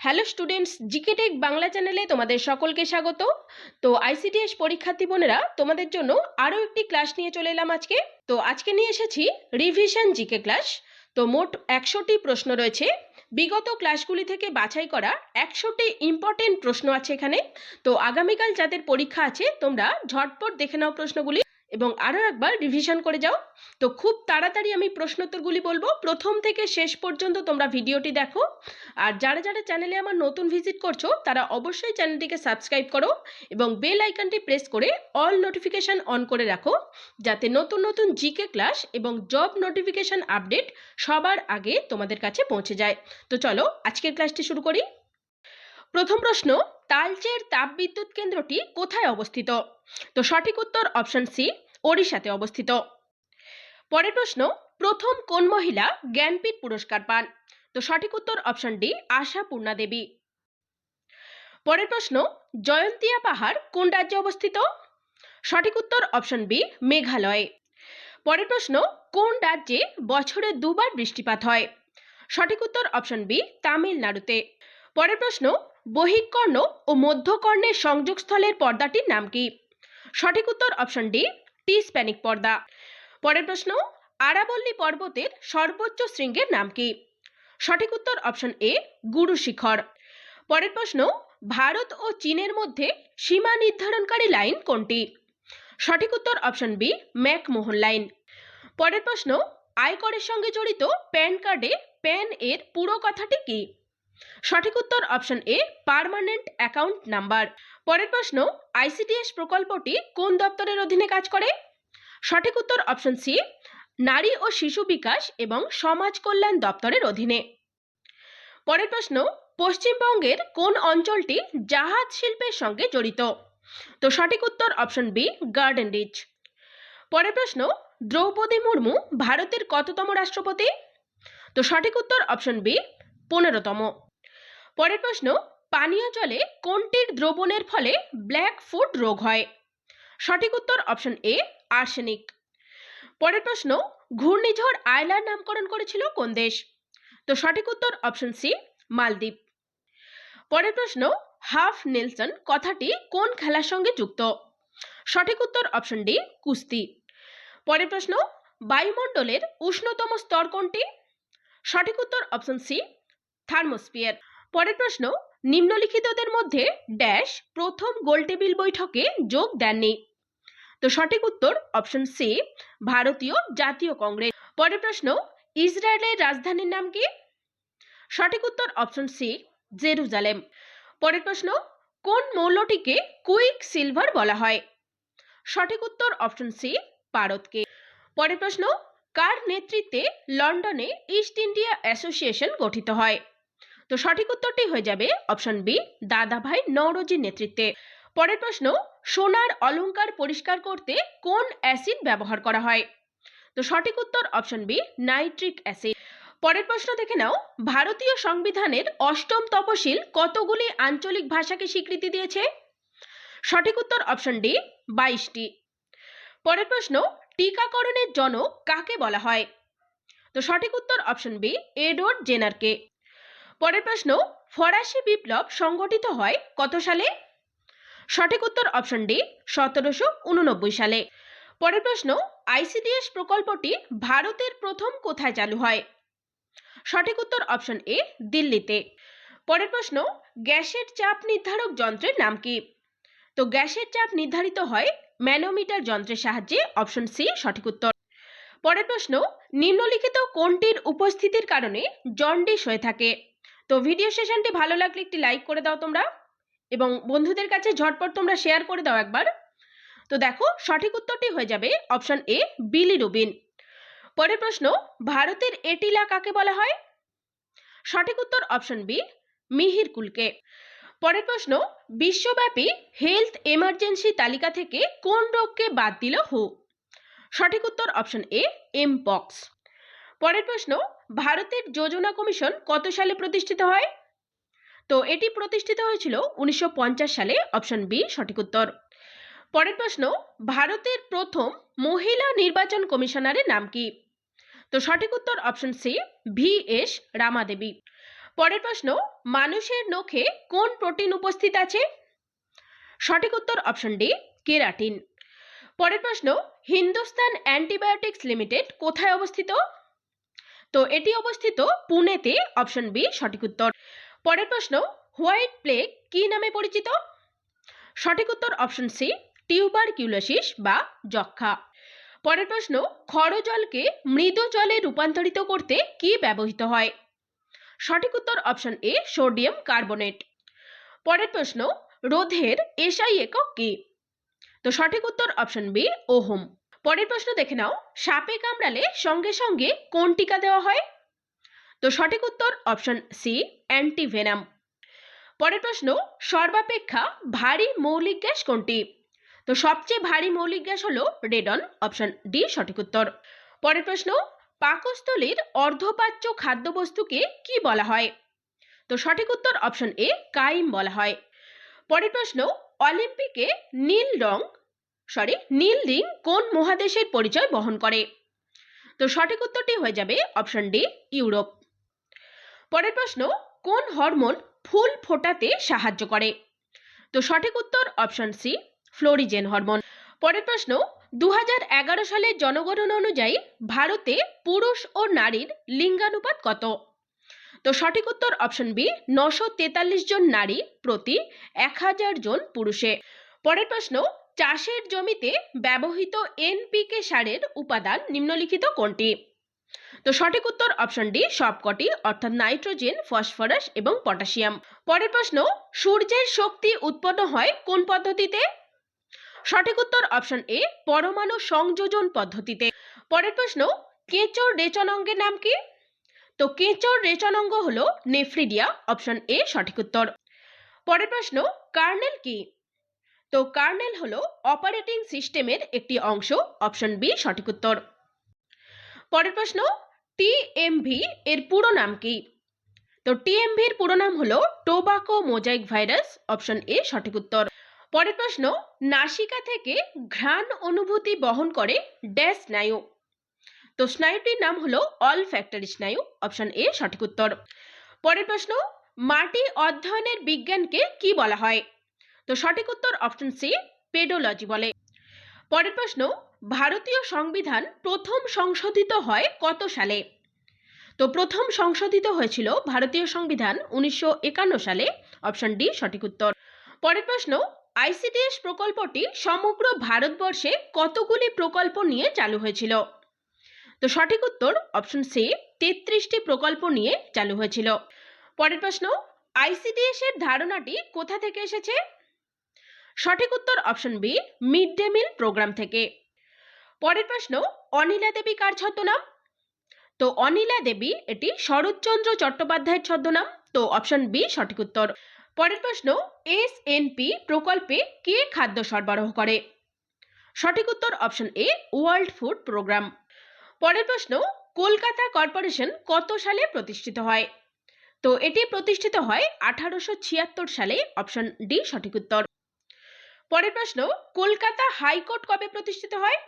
Hello students GK tech Bangla চ্যানেলে তোমাদের সকলকে স্বাগত। তো আইসিডিএস পরীক্ষার্থী বোনেরা, তোমাদের জন্য আরও একটি ক্লাস নিয়ে চলে এলাম আজকে। তো আজকে নিয়ে এসেছি রিভিশন জিকে ক্লাস তো মোট একশোটি প্রশ্ন রয়েছে। বিগত ক্লাসগুলি থেকে বাছাই করা একশোটি ইম্পর্টেন্ট প্রশ্ন আছে এখানে। তো আগামীকাল যাদের পরীক্ষা আছে, তোমরা ঝটপট দেখে নাও প্রশ্নগুলি। এবং আরও একবার রিভিশন করে যাও। তো খুব তাড়াতাড়ি আমি প্রশ্নোত্তরগুলি বলব। প্রথম থেকে শেষ পর্যন্ত তোমরা ভিডিওটি দেখো। আর যারা যারা চ্যানেলে আমার নতুন ভিজিট করছ, তারা অবশ্যই চ্যানেলটিকে সাবস্ক্রাইব করো এবং বেল আইকনটি প্রেস করে অল নোটিফিকেশান অন করে রাখো। যাতে নতুন নতুন জিকে ক্লাস এবং জব নোটিফিকেশান আপডেট সবার আগে তোমাদের কাছে পৌঁছে যায়। তো চলো, আজকের ক্লাসটি শুরু করি। প্রথম প্রশ্ন, তালচের তাপবিদ্যুৎ কেন্দ্রটি কোথায় অবস্থিত? তো সঠিক উত্তর অপশন সি ওড়িশাতে অবস্থিত। পরের প্রশ্ন, প্রথম কোন মহিলা জ্ঞানপীঠ পুরস্কার পান? তো সঠিক উত্তর option D Ashapurna Devi. পরের প্রশ্ন, জয়ন্তিয়া পাহাড় কোন রাজ্যে অবস্থিত? সঠিক উত্তর অপশন বি, মেঘালয়ে। পরের প্রশ্ন, কোন রাজ্যে বছরে দুবার বৃষ্টিপাত হয়? সঠিক উত্তর অপশন বি, তামিলনাড়ুতে। পরের প্রশ্ন, বহিকর্ণ ও মধ্যকর্ণের সংযোগস্থলের পর্দাটির নাম কি? সঠিক উত্তর অপশন ডি টি স্প্যানিক পর্দা। পরের প্রশ্ন, আরাবল্লী পর্বতের সর্বোচ্চ শৃঙ্গের নাম কি? সঠিক উত্তর অপশন এ, গুরু শিখর। পরের প্রশ্ন, ভারত ও চীনের মধ্যে সীমা নির্ধারণকারী লাইন কোনটি? সঠিক উত্তর অপশন বি, ম্যাকমোহন লাইন। পরের প্রশ্ন, আয়করের সঙ্গে জড়িত প্যান কার্ডে প্যান এর পুরো কথাটি কি? সঠিক উত্তর option A permanent account number পরের প্রশ্ন আইসিডিএস প্রকল্পটি কোন দপ্তরের অধীনে কাজ করে? সঠিক উত্তর অপশন সি, নারী ও শিশু বিকাশ এবং সমাজ কল্যাণ দপ্তরের অধীনে। পরের প্রশ্ন, পশ্চিমবঙ্গের কোন অঞ্চলটি জাহাজ শিল্পের সঙ্গে জড়িত? তো সঠিক উত্তর অপশন বি গার্ডেন রিচ পরের প্রশ্ন, দ্রৌপদী মুর্মু ভারতের কততম রাষ্ট্রপতি? তো সঠিক উত্তর অপশন বি, পনেরোতম। পরের প্রশ্ন, পানীয় জলে কোনটির দ্রবণের ফলে ব্ল্যাক ফুড রোগ হয়? সঠিক উত্তর অপশন এ, আর্সেনিক। পরের প্রশ্ন, ঘূর্ণিঝড় আয়লার নামকরণ করেছিল কোন দেশ? তো সঠিক উত্তর অপশন সি, মালদ্বীপ। পরের প্রশ্ন, হাফ নেলসন কথাটি কোন খেলার সঙ্গে যুক্ত? সঠিক উত্তর অপশন ডি, কুস্তি। পরের প্রশ্ন, বায়ুমণ্ডলের উষ্ণতম স্তর কোনটি? সঠিক উত্তর অপশন সি, থার্মোস্ফিয়ার। পরের প্রশ্ন, নিম্নলিখিতদের মধ্যে ড্যাশ প্রথম গোলটেবিল বৈঠকে যোগ দেননি। তো সঠিক উত্তর অপশন সি ভারতীয় জাতীয় কংগ্রেস। পরের প্রশ্ন, ইসরায়েলের রাজধানীর নাম কি? সঠিক উত্তর অপশন সি জেরুজালেম। পরের প্রশ্ন, কোন মৌলটিকে কুইক সিলভার বলা হয়? সঠিক উত্তর অপশন সি পারদকে পরের প্রশ্ন, কার নেতৃত্বে লন্ডনে ইস্ট ইন্ডিয়া অ্যাসোসিয়েশন গঠিত হয়? তো সঠিক উত্তরটি হয়ে যাবে অপশন বি, দাদাভাই নওরোজির নেতৃত্বে। পরের প্রশ্ন, সোনার অলংকার পরিষ্কার করতে কোন অ্যাসিড ব্যবহার করা হয়? তো সঠিক উত্তর অপশন বি, নাইট্রিক অ্যাসিড। পরের প্রশ্ন দেখে নাও, ভারতীয় সংবিধানের অষ্টম তপশিল কতগুলি আঞ্চলিক ভাষাকে স্বীকৃতি দিয়েছে? সঠিক উত্তর অপশন ডি, বাইশটি। পরের প্রশ্ন, টিকাকরণের জনক কাকে বলা হয়? তো সঠিক উত্তর অপশন বি, এডওয়ার্ড জেনারকে। পরের প্রশ্ন, ফরাসি বিপ্লব সংগঠিত হয় কত সালে? সঠিক উত্তর অপশন ডি সতেরোশো উননব্বই সালে। পরের প্রশ্ন, আইসিডিএস প্রকল্পটি ভারতের প্রথম কোথায় চালু হয়? সঠিক উত্তর অপশন এ দিল্লিতে। পরের প্রশ্ন, গ্যাসের চাপ নির্ধারক যন্ত্রের নাম কি? তো গ্যাসের চাপ নির্ধারিত হয় ম্যানোমিটার যন্ত্রের সাহায্যে অপশন সি সঠিক উত্তর। পরের প্রশ্ন, নিম্নলিখিত কোনটির উপস্থিতির কারণে জন্ডিস হয়ে থাকে? তো ভিডিও সেশনটি ভালো লাগলে একটি লাইক করে দাও তোমরা এবং বন্ধুদের কাছে ঝটপট তোমরা শেয়ার করে দাও একবার। তো দেখো, সঠিক উত্তরটি হয়ে যাবে অপশন এ বিলি রুবিন। পরের প্রশ্ন, ভারতের এটিলা কাকে বলা হয়? সঠিক উত্তর অপশন বি মিহির কুলকে। পরের প্রশ্ন, বিশ্বব্যাপী হেলথ এমার্জেন্সি তালিকা থেকে কোন রোগকে বাদ দিল হু? সঠিক উত্তর অপশন এ এমপক্স পরের প্রশ্ন ভারতের যোজনা কমিশন কত সালে প্রতিষ্ঠিত হয়? তো এটি প্রতিষ্ঠিত হয়েছিল উনিশশো পঞ্চাশ সালে, অপশন বি, সঠিক উত্তর। পরের প্রশ্ন, ভারতের প্রথম মহিলা নির্বাচন কমিশনারের নাম কি? তো সঠিক উত্তর, option C, V S Ramadevi. পরের প্রশ্ন, মানুষের নখে কোন প্রোটিন উপস্থিত আছে? সঠিক উত্তর, অপশন ডি, কেরাটিন। পরের প্রশ্ন, হিন্দুস্তান অ্যান্টিবায়োটিক্স লিমিটেড কোথায় অবস্থিত? তো এটি অবস্থিত পুনেতে অপশন বি, সঠিক উত্তর। পরের প্রশ্ন, হোয়াইট প্লেগ কি নামে পরিচিত? সঠিক উত্তর অপশন সি টিউবার কিউলোসিস বা যক্ষা পরের প্রশ্ন জলকে মৃদু জলে রূপান্তরিত করতে কি ব্যবহৃত হয়? সঠিক উত্তর অপশন এ, সোডিয়াম কার্বনেট। পরের প্রশ্ন, রোধের এসআই একক কি? তো সঠিক উত্তর অপশন বি, ওহম। পরের প্রশ্ন দেখে নাও। সাপে কামড়ালে সঙ্গে সঙ্গে কোন টিকা দেওয়া হয়? তো সঠিক উত্তর অপশন সি, অ্যান্টিভেনাম। পরের প্রশ্ন, সর্বাপেক্ষা ভারী মৌলিক গ্যাস কোনটি? তো সবচেয়ে ভারী মৌলিক গ্যাস হলো রেডন অপশন ডি, সঠিক উত্তর। পরের প্রশ্ন, পাকস্থলীর অর্ধপাচ্য খাদ্যবস্তুকে কি বলা হয়? তো সঠিক উত্তর অপশন এ, কাইম বলা হয়। পরের প্রশ্ন, অলিম্পিকে নীল রং সরি নীল রিং কোন মহাদেশের পরিচয় বহন করে? তো সঠিক উত্তরটি হয়ে যাবে অপশন ডি ইউরোপ পরের প্রশ্ন, কোন হরমোন ফুল ফোটাতে সাহায্য করে? তো সঠিক উত্তর অপশন সি ফ্লোরিজেন হরমোন পরের প্রশ্ন দু হাজার এগারো সালের জনগণনা অনুযায়ী ভারতে পুরুষ ও নারীর লিঙ্গানুপাত কত? তো সঠিক উত্তর অপশন বি নশো জন নারী প্রতি এক হাজার জন পুরুষে। পরের প্রশ্ন চাষের জমিতে ব্যবহৃত এনপিকে সারের উপাদান নিম্নলিখিত কোনটি? তো সঠিক উত্তর অপশন ডি, সবকটি, অর্থাৎ নাইট্রোজেন, ফসফরাস এবং পটাশিয়াম। পরের প্রশ্ন, সূর্যের শক্তি উৎপন্ন হয় কোন পদ্ধতিতে? সঠিক উত্তর অপশন এ পরমাণু সংযোজন পদ্ধতিতে। পরের প্রশ্ন, কেঁচোর রেচনাঙ্গের নাম কি? তো কেঁচোর রেচনাঙ্গ হলো নেফ্রিডিয়া অপশন এ সঠিক উত্তর। পরের প্রশ্ন, কার্নেল কি? তো কার্নেল হলো অপারেটিং সিস্টেমের একটি অংশ, অপশন বি, সঠিক উত্তর। পরের প্রশ্ন টিএমভি এর পুরো নাম কি? তো টিএমভির পুরো নাম হলো tobacco mosaic virus, option A, সঠিক উত্তর। পরের প্রশ্ন, নাসিকা থেকে ঘ্রাণ অনুভূতি বহন করে ড্যাশ স্নায়ু। তো স্নায়ুটির নাম হলো অল ফ্যাক্টরি স্নায়ু, অপশন এ, সঠিক উত্তর। পরের প্রশ্ন, মাটি অধ্যয়নের বিজ্ঞানকে কি বলা হয়? তো সঠিক উত্তর অপশন সি পেডোলজি বলে। পরের প্রশ্ন, ভারতীয় সংবিধান প্রথম সংশোধিত হয় কত সালে? তো প্রথম সংশোধিত হয়েছিল ভারতীয় সংবিধান উনিশশো একান্ন সালে অপশন ডি সঠিক উত্তর। পরের প্রশ্ন আইসিডিএস প্রকল্পটি সমগ্র ভারতবর্ষে কতগুলি প্রকল্প নিয়ে চালু হয়েছিল? তো সঠিক উত্তর অপশন সি তেত্রিশটি প্রকল্প নিয়ে চালু হয়েছিল। পরের প্রশ্ন আইসিডিএস এর ধারণাটি কোথা থেকে এসেছে? সঠিক উত্তর option B, mid day meal programme থেকে। পরের প্রশ্ন, অনিলা দেবী কার ছদ্মনাম? তো অনিলা দেবী, এটি শরৎচন্দ্র চট্টোপাধ্যায়ের ছদ্মনাম। তো অপশন বি, সঠিক উত্তর। পরের প্রশ্ন, এস প্রকল্পে কে খাদ্য সরবরাহ করে? সঠিক উত্তর option A, world food programme. পরের প্রশ্ন, কলকাতা কর্পোরেশন কত সালে প্রতিষ্ঠিত হয়? তো এটি প্রতিষ্ঠিত হয় আঠারোশো ছিয়াত্তর সালে, অপশন ডি, সঠিক উত্তর। পরের প্রশ্ন, কলকাতা হাইকোর্ট কবে প্রতিষ্ঠিত হয়?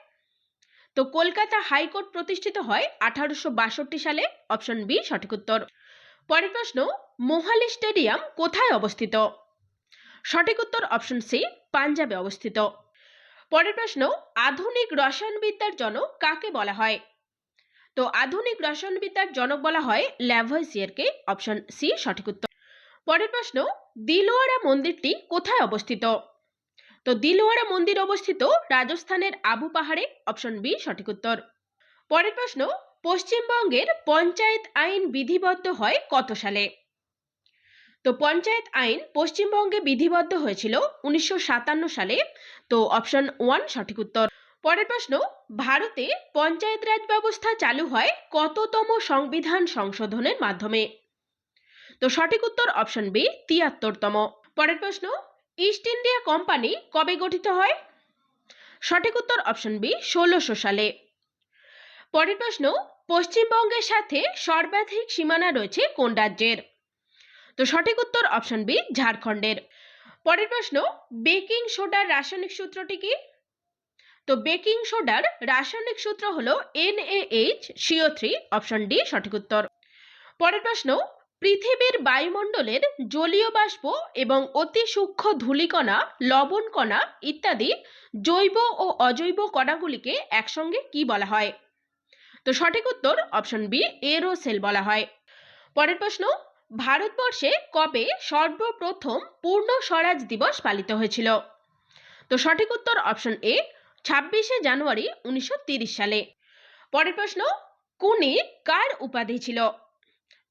তো কলকাতা হাইকোর্ট প্রতিষ্ঠিত হয় আঠারোশো বাষট্টি সালে, অপশন বি, সঠিক উত্তর। পরের প্রশ্ন, মোহালি স্টেডিয়াম কোথায় অবস্থিত? সঠিক উত্তর, অপশন সি, পাঞ্জাবে অবস্থিত। পরের প্রশ্ন, আধুনিক রসায়নবিদ্যার জনক কাকে বলা হয়? তো আধুনিক রসায়নবিদ্যার জনক বলা হয় ল্যাভয়েসিয়ারকে অপশন সি, সঠিক উত্তর। পরের প্রশ্ন দিলোয়ারা মন্দিরটি কোথায় অবস্থিত? তো দিলওয়ারা মন্দির অবস্থিত রাজস্থানের আবু পাহাড়ে অপশন বি সঠিক উত্তর। পরের প্রশ্ন, পশ্চিমবঙ্গের পঞ্চায়েত আইন বিধিবদ্ধ হয় কত সালে? তো পঞ্চায়েত আইন পশ্চিমবঙ্গে বিধিবদ্ধ হয়েছিল উনিশশো সাতান্ন সালে, তো অপশন ওয়ান সঠিক উত্তর। পরের প্রশ্ন, ভারতে পঞ্চায়েত রাজ ব্যবস্থা চালু হয় কততম সংবিধান সংশোধনের মাধ্যমে? তো সঠিক উত্তর অপশন বি তিয়াত্তরতম। পরের প্রশ্ন ইস্ট ইন্ডিয়া কোম্পানি কবে গঠিত হয়? সঠিক উত্তর অপশন বি ষোলোশো সালে। পরের প্রশ্ন, পশ্চিমবঙ্গের সাথে সর্বাধিক সীমানা রয়েছে কোন রাজ্যের? তো সঠিক উত্তর অপশন বি ঝাড়খণ্ডের। পরের প্রশ্ন, বেকিং সোডার রাসায়নিক সূত্রটি কি? তো বেকিং সোডার রাসায়নিক সূত্র হলো NH CO three option D সঠিক উত্তর। পরের প্রশ্ন পৃথিবীর বায়ুমণ্ডলের জলীয় বাষ্প এবং অতি সূক্ষ্ম ধূলিকণা, লবণকণা ইত্যাদি জৈব ও অজৈব কণাগুলিকে একসঙ্গে কি বলা হয়? তো সঠিক উত্তর অপশন বি, এরোসেল বলা হয়। পরের প্রশ্ন, ভারতবর্ষে কবে সর্বপ্রথম পূর্ণ স্বরাজ দিবস পালিত হয়েছিল? তো সঠিক উত্তর অপশন এ, ছাব্বিশে জানুয়ারি উনিশশো সালে। পরের প্রশ্ন, কুনি কার উপাধি ছিল?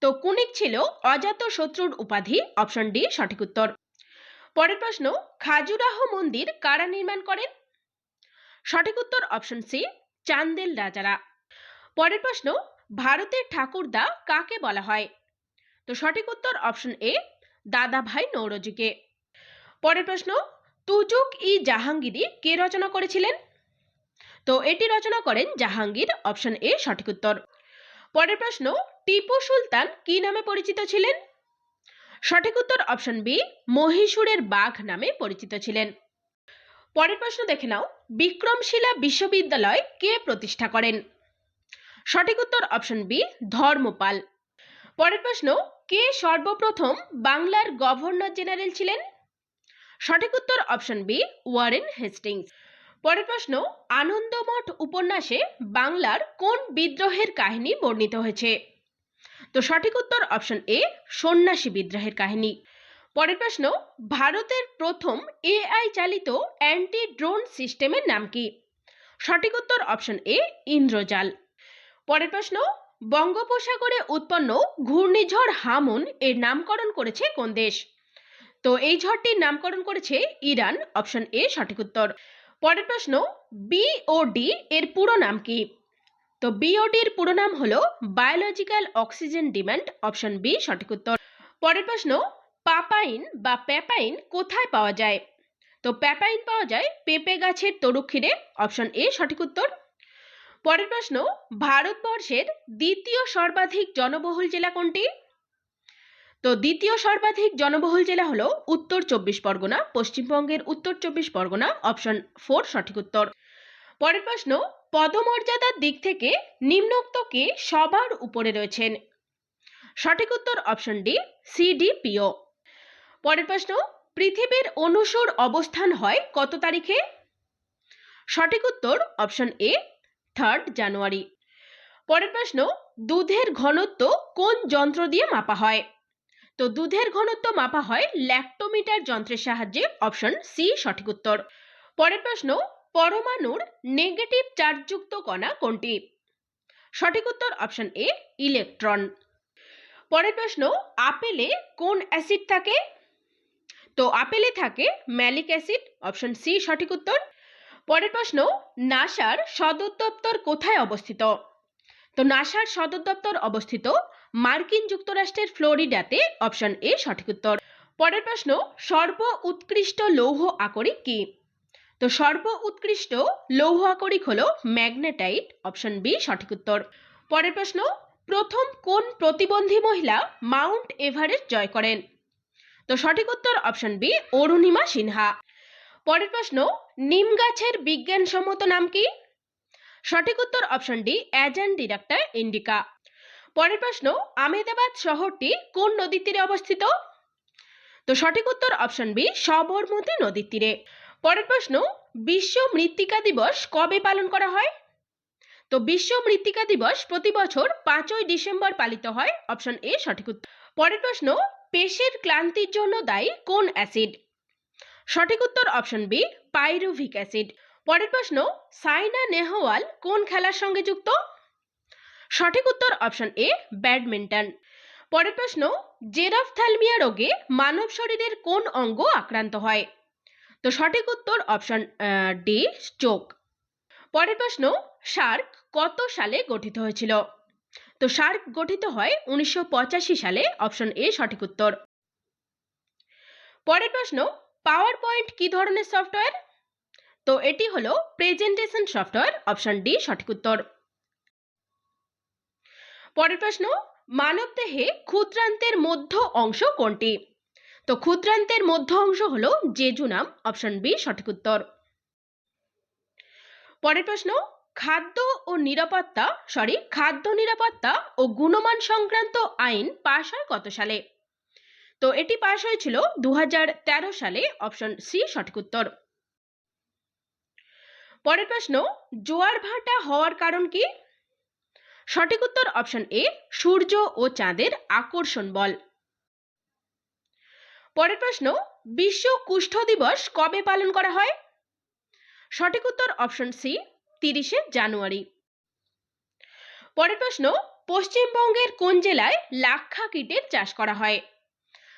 তো কুনিক ছিল অজাত শত্রুর উপাধি অপশন ডি, সঠিক উত্তর। পরের প্রশ্ন, খাজুরাহ মন্দির কারা নির্মাণ করেন? সঠিক উত্তর অপশন সি, চান্দেল রাজারা। পরের প্রশ্ন, ভারতের ঠাকুরদা কাকে বলা হয়? তো সঠিক উত্তর অপশন এ, দাদাভাই নৌরজিকে। পরের প্রশ্ন, তুজুক ই জাহাঙ্গীরি কে রচনা করেছিলেন? তো এটি রচনা করেন জাহাঙ্গীর অপশন এ, সঠিক উত্তর। পরের প্রশ্ন টিপু সুলতান কি নামে পরিচিত ছিলেন? সঠিক উত্তর অপশন বি, মহীশূরের বাঘ নামে পরিচিত ছিলেন। পরের প্রশ্ন দেখে নাও, বিক্রমশিলা বিশ্ববিদ্যালয় কে প্রতিষ্ঠা করেন? সঠিক উত্তর অপশন বি, ধর্মপাল। পরের প্রশ্ন, কে সর্বপ্রথম বাংলার গভর্নর জেনারেল ছিলেন? সঠিক উত্তর অপশন বি, ওয়ারেন হেস্টিংস। পরের প্রশ্ন, আনন্দমঠ উপন্যাসে বাংলার কোন বিদ্রোহের কাহিনী বর্ণিত হয়েছে? তো সঠিক উত্তর অপশন এ, সন্ন্যাসী বিদ্রোহের কাহিনী। পরের প্রশ্ন, ভারতের প্রথম এআই চালিত অ্যান্টি ড্রোন সিস্টেমের নাম কি? সঠিক উত্তর অপশন এ, ইন্দ্রজাল। পরের প্রশ্ন, বঙ্গোপসাগরে উৎপন্ন ঘূর্ণিঝড় হামুন এর নামকরণ করেছে কোন দেশ? তো এই ঝড়টির নামকরণ করেছে ইরান, অপশন এ সঠিক উত্তর। পরের প্রশ্ন বিওডি এর পুরো নাম কি? তো বিওডির পুরো নাম হলো biological oxygen demand option B সঠিক উত্তর। পরের প্রশ্ন, পাপাইন বা প্যাপাইন কোথায় পাওয়া যায়? তো প্যাপাইন পাওয়া যায় পেঁপে গাছের তরুক্ষীরে অপশন এ সঠিক উত্তর। পরের প্রশ্ন, ভারতবর্ষের দ্বিতীয় সর্বাধিক জনবহুল জেলা কোনটি? তো দ্বিতীয় সর্বাধিক জনবহুল জেলা হলো উত্তর চব্বিশ পরগনা, পশ্চিমবঙ্গের উত্তর চব্বিশ পরগনা অপশন ফোর সঠিক উত্তর। পরের প্রশ্ন পদমর্যাদার দিক থেকে নিম্নোক্ত কে সবার উপরে রয়েছেন? সঠিক উত্তর অপশন ডি সিডিপিও পরের প্রশ্ন, পৃথিবীর অনুসর অবস্থান হয় কত তারিখে? সঠিক উত্তর অপশন এ থার্ড জানুয়ারি পরের প্রশ্ন, দুধের ঘনত্ব কোন যন্ত্র দিয়ে মাপা হয়? তো দুধের ঘনত্ব মাপা হয় ল্যাক্টোমিটার যন্ত্রের সাহায্যে অপশন সি সঠিক উত্তর. পরের প্রশ্ন পরমাণুর নেগেটিভ চার্জযুক্ত কণা কোনটি? সঠিক উত্তর অপশন এ ইলেকট্রন পরের প্রশ্ন, আপেলে কোন অ্যাসিড থাকে? তো আপেলে থাকে ম্যালিক অ্যাসিড অপশন সি সঠিক উত্তর। পরের প্রশ্ন, নাসার সদর দপ্তর কোথায় অবস্থিত? তো নাসার সদর দপ্তর অবস্থিত মার্কিন যুক্তরাষ্ট্রের ফ্লোরিডাতে অপশন এ সঠিক উত্তর। পরের প্রশ্ন সর্ব উৎকৃষ্ট লৌহ আকরিক কি? তো সর্ব উৎকৃষ্ট লৌহ আকরিক হলো ম্যাগনেটাইট, অপশন বি, সঠিক উত্তর। পরের প্রশ্ন, প্রথম কোন প্রতিবন্ধী মহিলা মাউন্ট এভারেস্ট জয় করেন? তো সঠিক উত্তর, অপশন বি, অরুণিমা সিনহা। পরের প্রশ্ন, নিম গাছের বিজ্ঞানসম্মত নাম কি? সঠিক উত্তর, অপশন ডি অ্যাজান ডিডাক্টার ইন্ডিকা। পরের প্রশ্ন, আমেদাবাদ শহরটি কোন নদীর তীরে অবস্থিত? তো সঠিক উত্তর, অপশন বি, সবরমতী নদীর তীরে। পরের প্রশ্ন, বিশ্ব মৃত্তিকা দিবস কবে পালন করা হয়? তো বিশ্ব মৃত্তিকা দিবস প্রতি বছর পাঁচই ডিসেম্বর পালিত হয়, অপশন এ সঠিক উত্তর। পরের প্রশ্ন, পেশের ক্লান্তির জন্য দায়ী কোন অ্যাসিড? সঠিক উত্তর অপশন বি, পাইরুভিক অ্যাসিড। পরের প্রশ্ন, সাইনা নেহওয়াল কোন খেলার সঙ্গে যুক্ত? সঠিক উত্তর অপশন এ, ব্যাডমিন্টন। পরের প্রশ্ন জেরাফথ্যালমিয়া রোগে মানব শরীরের কোন অঙ্গ আক্রান্ত হয়? তো সঠিক উত্তর অপশন ডি, চোখ। পরের প্রশ্ন সার্ক কত সালে গঠিত হয়েছিল? তো সার্ক গঠিত হয় উনিশশো সালে, অপশন এ, সঠিক উত্তর। পরের প্রশ্ন, পাওয়ার পয়েন্ট কি ধরনের সফটওয়্যার? তো এটি হলো প্রেজেন্টেশন সফটওয়্যার, অপশন ডি, সঠিক উত্তর। পরের প্রশ্ন, মানবদেহে ক্ষুদ্রান্তের মধ্য অংশ কোনটি? তো ক্ষুদ্রান্তের মধ্য অংশ হলো জেজুনাম অপশন বি, সঠিক উত্তর। পরের প্রশ্ন, খাদ্য ও নিরাপত্তা সরি খাদ্য নিরাপত্তা ও গুণমান সংক্রান্ত আইন পাশ হয় কত সালে? তো এটি পাশ হয়েছিল দু হাজার তেরো সালে, অপশন সি, সঠিক উত্তর। পরের প্রশ্ন, জোয়ার ভাটা হওয়ার কারণ কি? সঠিক উত্তর, অপশন এ, সূর্য ও চাঁদের আকর্ষণ বল। পরের প্রশ্ন, বিশ্ব কুষ্ঠ দিবস কবে পালন করা হয়? সঠিক উত্তর অপশন সি তিরিশে জানুয়ারি। পরের প্রশ্ন, পশ্চিমবঙ্গের কোন জেলায় লাক্ষা কীটের চাষ করা হয়?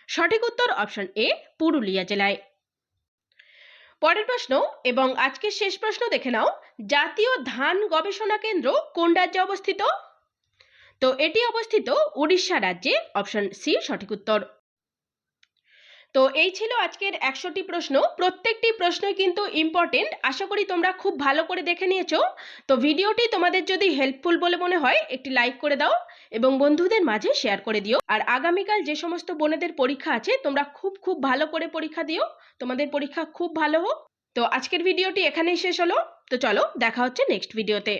সঠিক উত্তর অপশন এ পুরুলিয়া জেলায়। পরের প্রশ্ন, এবং আজকের শেষ প্রশ্ন দেখে নাও, জাতীয় ধান গবেষণা কেন্দ্র কোন রাজ্যে অবস্থিত? তো এটি অবস্থিত উড়িষ্যা রাজ্যে অপশন সি সঠিক উত্তর। তো এই ছিল আজকের একশোটি প্রশ্ন। প্রত্যেকটি প্রশ্নই কিন্তু ইম্পর্টেন্ট আশা করি তোমরা খুব ভালো করে দেখে নিয়েছো। তো ভিডিওটি তোমাদের যদি হেল্পফুল বলে মনে হয়, একটি লাইক করে দাও এবং বন্ধুদের মাঝে শেয়ার করে দিও। আর আগামীকাল যে সমস্ত বোনেদের পরীক্ষা আছে, তোমরা খুব খুব ভালো করে পরীক্ষা দিও। তোমাদের পরীক্ষা খুব ভালো হোক। তো আজকের ভিডিওটি এখানেই শেষ হলো। তো চলো, দেখা হচ্ছে নেক্সট ভিডিওতে